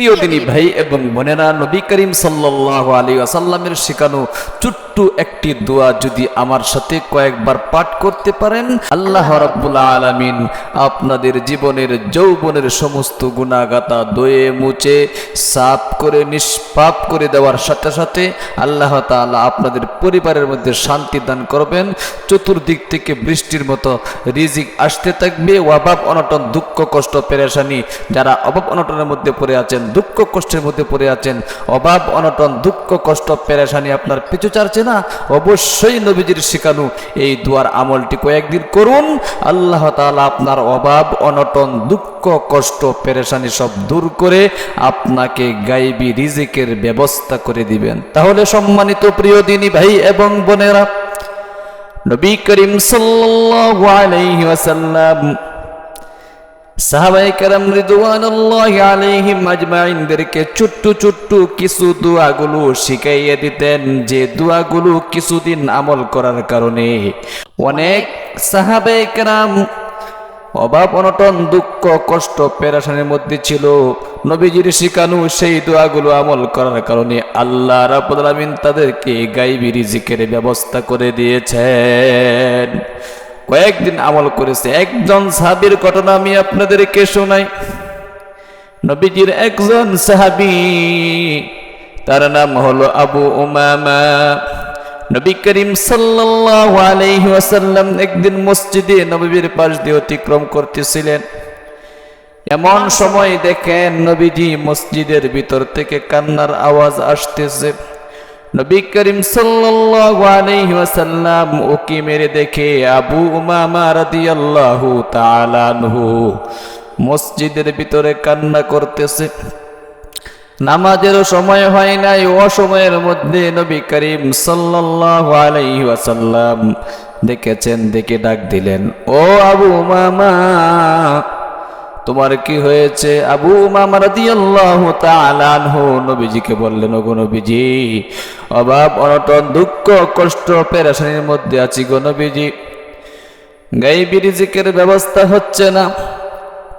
প্রিয় ভাই এবং বোনেরা, নবী করিম সাল্লাহ আলী আসাল্লামের শেখানো ছোট্ট একটি দোয়া যদি আমার সাথে কয়েকবার পাঠ করতে পারেন, আল্লাহ রাব্বুল আলামিন আপনাদের জীবনের যৌবনের সমস্ত গুণাগাতা দয়ে মুছে, সাফ করে, নিষ্পাপ করে দেওয়ার সাথে সাথে আল্লাহ তাআলা আপনাদের পরিবারের মধ্যে শান্তি দান করবেন। চতুর্দিক থেকে বৃষ্টির মতো রিজিক আসতে থাকবে। অভাব অনটন, দুঃখ, কষ্ট, পেরেশানি যারা অভাব অনটনের মধ্যে পড়ে আছেন দুঃখ কষ্টের মধ্যে পড়ে আছেন। অভাব, অনটন, দুঃখ, কষ্ট, পেরেশানি আপনার পিছু চাচ্ছে না। অবশ্যই নবীজির শিখানো, এই দুয়ার আমলটি কয়েকদিন করুন। আল্লাহ তাআলা আপনার অভাব, অনটন, দুঃখ, কষ্ট, পেরেশানি সব দূর করে আপনাকে গাইবি রিজিকের ব্যবস্থা করে দিবেন। তাহলে সম্মানিত প্রিয় দিনী ভাই এবং বোনেরা, নবী করিম সাল্লাল্লাহু আলাইহি ওয়াসাল্লাম সাহাবাই কারাম রিদওয়ানুল্লাহ আলাইহিম আজমাইনদেরকে ছোট্ট ছোট্ট কিছু দোয়াগুলো শিখাইয়ে দিতেন, যে দোয়াগুলো কিছুদিন আমল করার কারণে। অনেক সাহাবাই কারাম অভাব, অনটন, দুঃখ, কষ্ট, পেরাশানের মধ্যে ছিল। নবীজির শিখানু সেই দোয়াগুলো আমল করার কারণে আল্লাহ রাব্বুল আলামিন তাদেরকে গাইবি রিজিকের ব্যবস্থা করে দিয়েছেন। কয়েকদিন আমল করেছে। একজন সাহাবীর ঘটনা আমি আপনাদেরকে শোনাই। নবীজির একজন সাহাবী, তার নাম হলো আবু উমামা। নবী করিম ওয়াসাল্লাম একদিন মসজিদে নবীর পাশ দিয়ে অতিক্রম করতেছিলেন। এমন সময় দেখেন নবীজি মসজিদের ভিতর থেকে কান্নার আওয়াজ আসতেছে। নবী করিম ওয়াসাল্লাম ওকে মেরে দেখে আবু উমামা মসজিদের ভিতরে কান্না করতেছে। নামাজেরও সময় হয় নাই, অসময়ের মধ্যে নবী করিম সাল্লাল্লাহু দেখেছেন, দেখে ডাক দিলেন, ও আবু মামা তোমার কি হয়েছে? আবু মামা রাদিয়াল্লাহু তাআলা আনহু নবীজিকে বললেন, ওগো নবীজি, অভাব, অনটন, দুঃখ, কষ্ট, পেরেশানির মধ্যে আছি গো নবীজি। গাইবি রিজিকের ব্যবস্থা হচ্ছে না,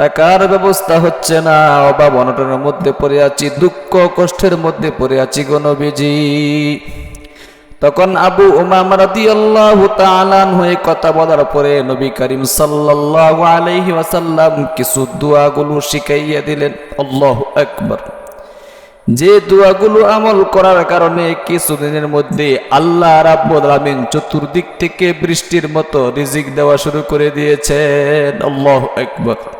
টাকার ব্যবস্থা হচ্ছে না, অভাব, অনটনের মধ্যে পড়ে আছি, দুঃখ, কষ্টের মধ্যে পড়ে আছি গো নবীজি। তখন আবু উমাম রাদিয়াল্লাহু তাআলা হয়ে কথা বলার পরে নবী করিম সাল্লাল্লাহু কিছু দোয়াগুলো শিখাইয়া দিলেন, আল্লাহু আকবার। যে দোয়াগুলো আমল করার কারণে কিছুদিনের মধ্যে আল্লাহ রাব্বুল আলামিন চতুর্দিক থেকে বৃষ্টির মতো রিজিক দেওয়া শুরু করে দিয়েছেন, আল্লাহু আকবার।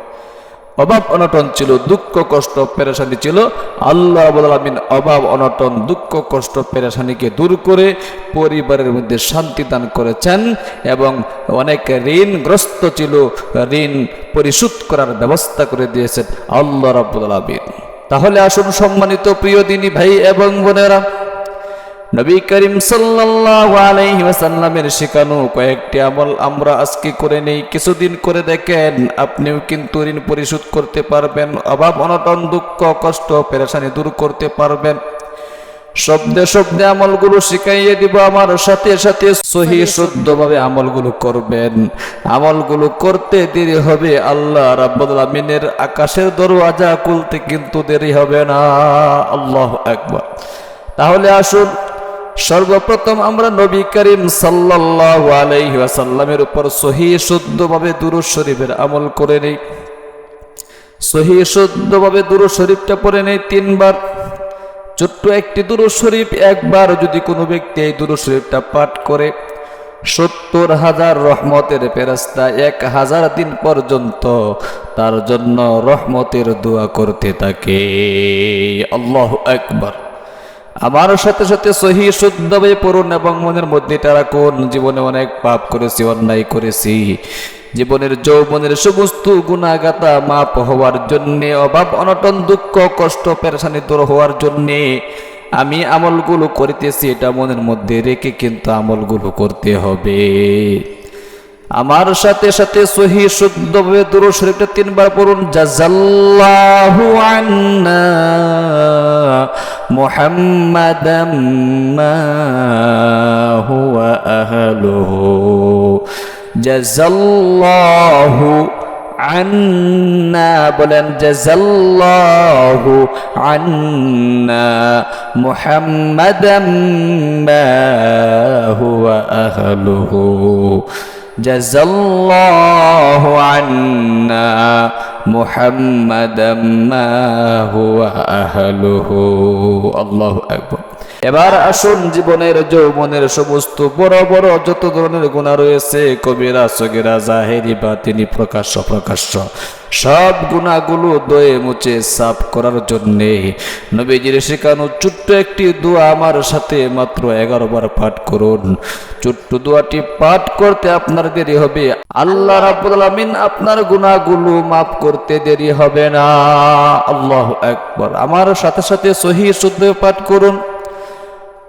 অভাব অনটন ছিল, দুঃখ, কষ্ট, পেরেশানি ছিল। আল্লাহ আলামিন অভাব, অনটন, দুঃখ, কষ্ট, পেরেশানিকে দূর করে পরিবারের মধ্যে শান্তি দান করেছেন এবং অনেক ঋণগ্রস্ত ছিল, ঋণ পরিশোধ করার ব্যবস্থা করে দিয়েছেন আল্লাহ রাব্বুল আলামিন। তাহলে আসুন সম্মানিত প্রিয় দিনী ভাই এবং বোনেরা নবী করিম ওয়াসাল্লামের শেখানো কয়েকটি আমল আমরা আজকে করে নেই। কিছুদিন করে দেখেন, আপনিও কিন্তু ঋণ পরিশোধ করতে পারবেন, অভাব, অনটন, দুঃখ, কষ্ট, পেরেশানি দূর করতে পারবেন। শব্দে শব্দে আমলগুলো শিখাইয়ে দিব আমার, সাথে সাথে সহি শুদ্ধভাবে আমলগুলো করবেন। আমলগুলো করতে দেরি হবে, আল্লাহ রাব্বুল আমিনের আকাশের দরওয়াজা খুলতে কিন্তু দেরি হবে না। আল্লাহ একবার তাহলে আসুন সর্বপ্রথম আমরা নবী করিম সাল্লাল্লাহু আলাইহি ওয়াসাল্লামের উপর সহি শুদ্ধভাবে দুরূদ শরীফের আমল করে নেই। সহি শুদ্ধভাবে দুরূদ শরীফটা পড়ে নেই তিনবার। ছোট্ট একটি দুরূদ শরীফ একবার যদি কোনো ব্যক্তি এই দুরূদ শরীফটা পাঠ করে, সত্তর হাজার রহমতের ফেরাস্তা এক হাজার দিন পর্যন্ত তার জন্য রহমতের দোয়া করতে থাকে। আল্লাহ একবার আমার সাথে সাথে সহি শুদ্ধভাবে পড়ুন এবং মনের মধ্যে তারা কোন জীবনে অনেক পাপ করেছি, অন্যায় করেছি। জীবনের যৌবনের সমস্ত গুণাগাতা মাপ হওয়ার জন্যে, অভাব, অনটন, দুঃখ, কষ্ট, পেরেশানি দূর হওয়ার জন্যে আমি আমলগুলো করিতেছি, এটা মনের মধ্যে রেখে কিন্তু আমলগুলো করতে হবে। আমার সাথে সাথে সহি শুদ্ধভাবে দুরু শরীফটা তিনবার পড়ুন। জাজাল্লাহু মুহাম্মাদাম মা হুয়া আহলুহু জাজাল্লাহু আন্না বলেন জাজাল্লাহু আন্না মুহাম্মাদাম মা হুয়া আহলুহু জাজাল্লাহু আন্না محمدا ما هو أهله. الله أكبر. এবার আসুন জীবনের, যৌবনের সমস্ত বড় বড় যত ধরনের গুণা রয়েছে, কবিরা, সগিরা, জাহেরি বা তিনি প্রকাশ্য প্রকাশ্য, সব গুণাগুলো দয়ে মুছে সাফ করার জন্যে নবীজির শেখানো ছোট্ট একটি দোয়া আমার সাথে মাত্র এগারো বার পাঠ করুন। ছোট্ট দোয়াটি পাঠ করতে আপনার দেরি হবে। আল্লাহ আলামিন আপনার গুণাগুলো মাফ করতে দেরি হবে না। আল্লাহ একবার আমার সাথে সাথে সহি শুদ্ধ পাঠ করুন।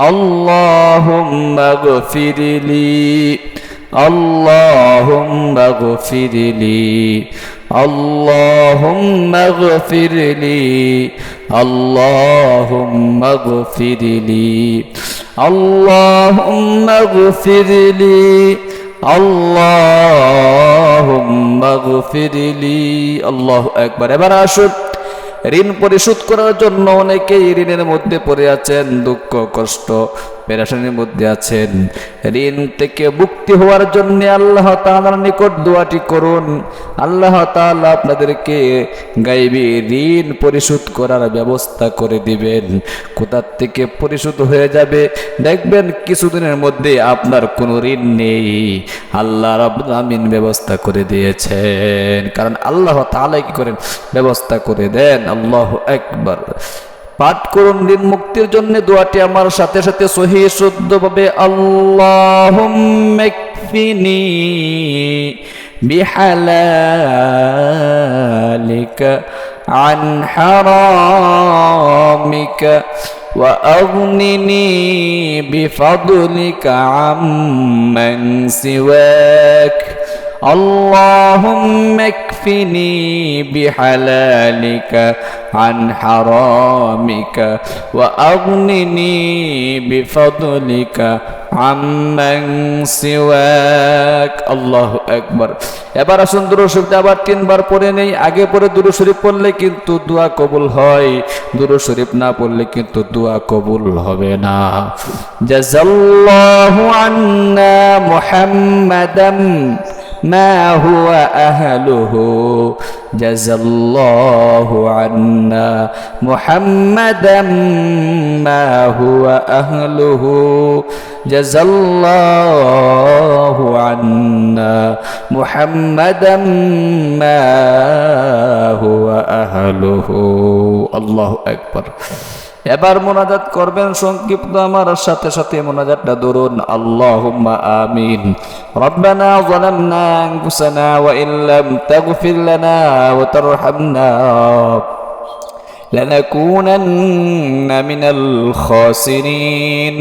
اللهم اغفر لي اللهم اغفر لي اللهم اغفر لي اللهم اغفر لي اللهم اغفر لي اللهم اغفر لي الله اكبر এবার আসুন ঋণ পরিশোধ করার জন্য অনেকেই ঋণের মধ্যে পড়ে আছেন দুঃখ কষ্ট। পেরেশানির মধ্যে আছেন। ঋণ থেকে মুক্তি হওয়ার জন্য আল্লাহ তাআলার নিকট দোয়াটি করুন। আল্লাহ তাআলা আপনাদেরকে গাইবি ঋণ পরিশোধ করার ব্যবস্থা করে দিবেন। কোথার থেকে পরিশোধ হয়ে যাবে? দেখবেন কিছুদিনের মধ্যে আপনার কোনো ঋণ নেই। আল্লাহ রাব্বুল আমিন ব্যবস্থা করে দিয়েছেন। কারণ আল্লাহ তাআলা কি করেন? ব্যবস্থা করে দেন। আল্লাহ একবার পাঠ করুন ঋণ মুক্তির জন্য দোয়াটি আমার সাথে সাথে সহি শুদ্ধভাবে আল্লাহ মেকফিনি বিহালালিকা عن حرامك وأغنني بفضلك عمن سواك اللهم اكفني بحلالك عن حرامك وأغنني بفضلك عمن سواك الله أكبر এবার আসুন দুরু শরীফটা আবার তিনবার পড়ে নেই আগে পরে দুরু শরীফ পড়লে কিন্তু দোয়া কবুল হয় দুরু শরীফ না পড়লে কিন্তু দোয়া কবুল হবে না জাজাল্লাহু আন্না মুহাম্মাদাম ما هو أهله؟ جزى الله عنا. محمدا ما هو أهله؟ جزى الله عنا. محمدا ما هو أهله؟ الله أكبر. এবার মোনাজাত করবেন, সংক্ষিপ্ত আমার সাথে সাথে মোনাজাতটা ধরুন আল্লাহুম্মা আমিন। যালামনা আনফুসানা ওয়া ইল্লাম তাগফির লানা ওয়া তারহামনা লানাকুনান্না মিনাল খাসিরিন।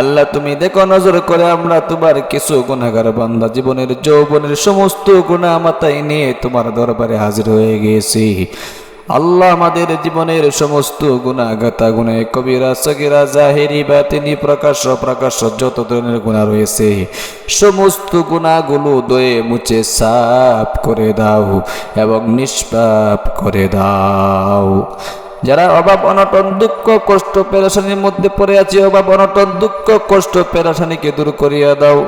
আল্লাহ, তুমি দেখো, নজর করে আমরা তোমার কিছু গুনাহগার বান্দা, জীবনের যৌবনের সমস্ত গুনাহ মাথায় নিয়ে তোমার দরবারে হাজির হয়ে গেছি। আল্লাহ আমাদের জীবনের সমস্ত গুণাগাতা গুণে কবিরা, সগিরা, জাহেরি বা তিনি প্রকাশ প্রকাশ্য যত ধরনের গুণা রয়েছে, সমস্ত গুণাগুলো দয়ে মুছে সাফ করে দাও এবং নিষ্পাপ করে দাও। যারা অভাব, অনটন, দুঃখ, কষ্ট, পেরেশানির মধ্যে পড়ে আছে, অভাব, অনটন, দুঃখ, কষ্ট, পেরেশানিকে দূর করিয়া দাও।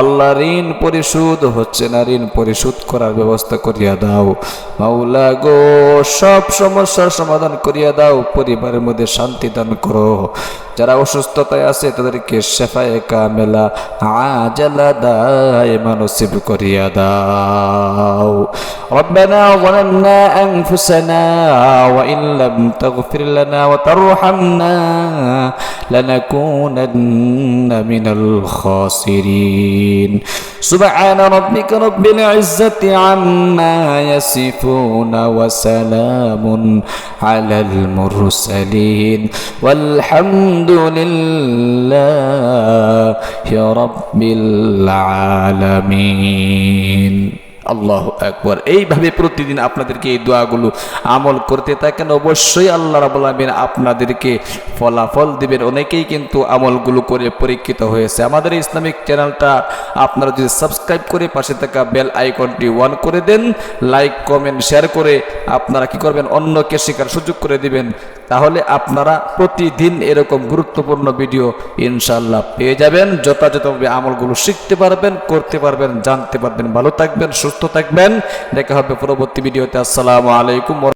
আল্লাহ ঋণ পরিশোধ হচ্ছে না, ঋণ পরিশোধ করার ব্যবস্থা করিয়া দাও। মাওলা গো, সব সমস্যার সমাধান করিয়া দাও, পরিবারের মধ্যে শান্তি দান করো। যারা অসুস্থতায় আছে তাদেরকে শেফায়ে কামেলা আজালা দায়মা নসিব করিয়া দাও ربنا ظلمنا أنفسنا وإن لم تغفر لنا وترحمنا لنكونن من الخاسرين سبحان ربك رب العزة عما يصفون وسلام على المرسلين والحمد لله رب العالمين আল্লাহ একবার এইভাবে প্রতিদিন আপনাদেরকে এই দোয়াগুলো আমল করতে থাকেন অবশ্যই আল্লাহ রাবুল আলমিন আপনাদেরকে ফলাফল দিবেন অনেকেই কিন্তু আমলগুলো করে পরীক্ষিত হয়েছে আমাদের ইসলামিক চ্যানেলটা আপনারা যদি সাবস্ক্রাইব করে পাশে থাকা বেল আইকনটি ওয়ান করে দেন লাইক কমেন্ট শেয়ার করে আপনারা কি করবেন অন্যকে শেখার সুযোগ করে দিবেন তাহলে আপনারা প্রতিদিন এরকম গুরুত্বপূর্ণ ভিডিও ইনশাল্লাহ পেয়ে যাবেন। যথাযথভাবে আমলগুলো শিখতে পারবেন, করতে পারবেন, জানতে পারবেন, ভালো থাকবেন, সুস্থ থাকবেন। দেখা হবে পরবর্তী ভিডিওতে। আসসালামু আলাইকুম